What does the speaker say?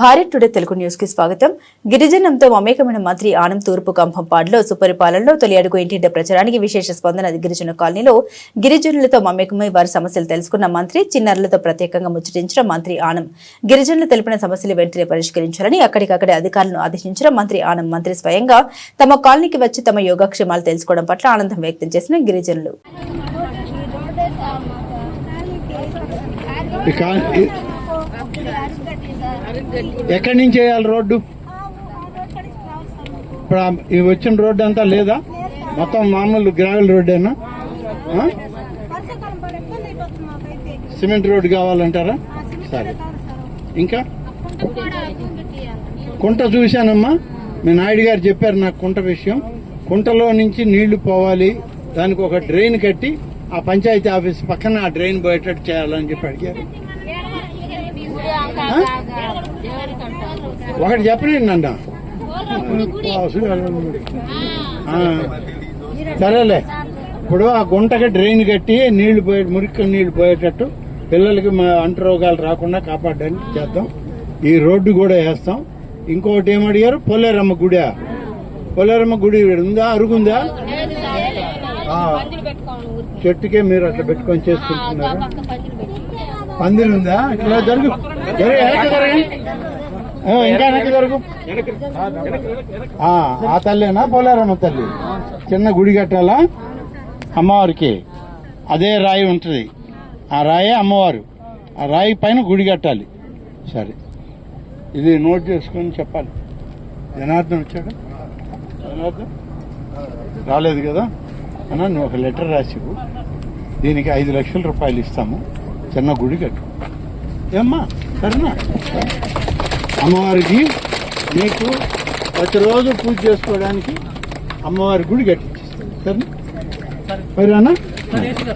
Bharat today Telugu న్యూస్కి స్వాగతం. గిరిజనంతో మమేకమైన మంత్రి ఆనం తూర్పు కంభంపాడులో సుపరిపాలనలో తొలి అడుగు ఇంటింటి ప్రచారానికి విశేష స్పందన గిరిజన కాలనీలో గిరిజనులతో మమేకమై వారి సమస్యలు తెలుసుకున్న మంత్రి చిన్నారులతో ప్రత్యేకంగా ముచ్చటించిన మంత్రి ఆనం. గిరిజనులు తెలిపిన సమస్యలు వెంటనే పరిష్కరించాలని అక్కడికక్కడే అధికారులను ఆదేశించిన మంత్రి ఆనం. మంత్రి స్వయంగా తమ కాలనీకి వచ్చి తమ యోగక్షేమాలు తెలుసుకోవడం పట్ల ఆనందం వ్యక్తం చేసిన గిరిజనులు. ఎక్కడి నుంచి వేయాలి రోడ్డు? ఇప్పుడు ఇవి ఈ వచ్చిన రోడ్డు అంతా లేదా? మొత్తం మామూలు గ్రావెల్ రోడ్డేనా? సిమెంట్ రోడ్డు కావాలంటారా? సరే. ఇంకా? కుంట చూశానమ్మా. మీ నాయుడు గారు చెప్పారు నాకు కుంట విషయం. కుంటలో నుంచి నీళ్ళు పోవాలి. దానికి ఒక డ్రైన్ కట్టి ఆ పంచాయతీ ఆఫీస్ పక్కన ఆ డ్రైన్ పోయేటట్టు చేయాలని చెప్పి అడిగారు. ఒకటి చెప్పలేండి సరేలే ఇప్పుడు ఆ గుంటకి డ్రైన్ కట్టి నీళ్ళు పోయే మురికి నీళ్ళు పోయేటట్టు పిల్లలకి మా అంటు రోగాలు రాకుండా కాపాడడానికి చేద్దాం ఈ రోడ్డు కూడా వేస్తాం ఇంకొకటి ఏమడిగారు పొలేరమ్మ గుడి పొలేరమ్మ గుడి ఉందా అరుగుందా చెట్టుకే మీరు అట్లా పెట్టుకొని చేసుకుంటున్నారు పందిరి ఉందా ఇట్లా జరుగు జరుగు జరగండి. ఇంకా వెనక్కి వరకు ఆ, తల్లినా తల్లేనా? పోలేరమ్మ తల్లి? చిన్న గుడి కట్టాలా? అమ్మవారికి. అదే రాయి ఉంటుంది. ఆ రాయే అమ్మవారు. ఆ రాయి పైన గుడి కట్టాలి. సరే. ఇది నోట్ చేసుకొని చెప్పాలి. జనార్దన్ వచ్చాడు? జనార్దన్? రాలేదు కదా? అన్న నువ్వు ఒక లెటర్ రాసివు దీనికి ఐదు లక్షల రూపాయలు ఇస్తాము. చిన్న గుడి కట్టు. ఏమ్మా సరేనా అమ్మవారికి మీకు ప్రతిరోజు పూజ చేసుకోవడానికి అమ్మవారి గుడి కట్టించేస్తాను సరేనా? సరేనా